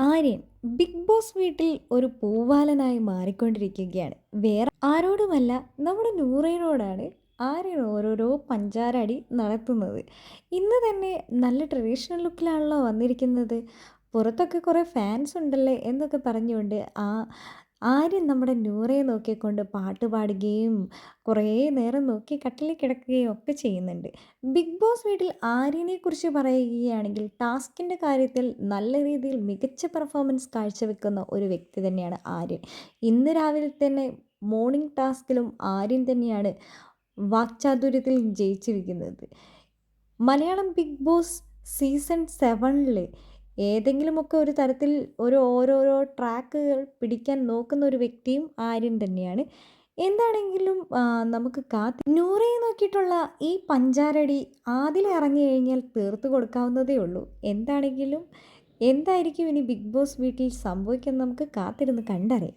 Aryan big boss വീട്ടിൽ ഒരു പൂവാലനായി മാറിക്കൊണ്ടിരിക്കുകയാണ്. വേറെ ആരോടുമല്ല നമ്മുടെ നൂറയിനോടാണ് ആര്യൻ ഓരോരോ പഞ്ചാരടി നടത്തുന്നത്. ഇന്ന് തന്നെ നല്ല ട്രഡീഷണൽ ലുക്കിലാണല്ലോ വന്നിരിക്കുന്നത്. പുറത്തൊക്കെ കുറേ ഫാൻസ് ഉണ്ടല്ലേ എന്നൊക്കെ പറഞ്ഞുകൊണ്ട് ആ ആര്യൻ നമ്മുടെ നൂറയെ നോക്കിക്കൊണ്ട് പാട്ട് പാടുകയും കുറേ നേരം നോക്കി കട്ടിലിൽ കിടക്കുകയും ഒക്കെ ചെയ്യുന്നുണ്ട്. ബിഗ് ബോസ് വീട്ടിൽ ആര്യനെക്കുറിച്ച് പറയുകയാണെങ്കിൽ ടാസ്കിന്റെ കാര്യത്തിൽ നല്ല രീതിയിൽ മികച്ച പെർഫോമൻസ് കാഴ്ചവെക്കുന്ന ഒരു വ്യക്തി തന്നെയാണ് ആര്യൻ. ഇന്ന് രാവിലെ തന്നെ മോർണിംഗ് ടാസ്കിലും ആര്യൻ തന്നെയാണ് വാക്ചാതുര്യത്തിൽ ജയിച്ചിരിക്കുന്നത്. മലയാളം ബിഗ് ബോസ് സീസൺ സെവനിൽ ഏതെങ്കിലുമൊക്കെ ഒരു തരത്തിൽ ഒരു ഓരോരോ ട്രാക്കുകൾ പിടിക്കാൻ നോക്കുന്ന ഒരു വ്യക്തിയും ആര്യൻ തന്നെയാണ്. എന്താണെങ്കിലും നമുക്ക് കാത്തി നൂറയെ നോക്കിയിട്ടുള്ള ഈ പഞ്ചാരടി ആദ്യം ഇറങ്ങി കഴിഞ്ഞാൽ തീർത്തു കൊടുക്കാവുന്നതേ ഉള്ളൂ. എന്താണെങ്കിലും എന്തായിരിക്കും ഇനി ബിഗ് ബോസ് വീട്ടിൽ സംഭവിക്കുന്നത് നമുക്ക് കാത്തിരുന്ന് കണ്ടറിയാം.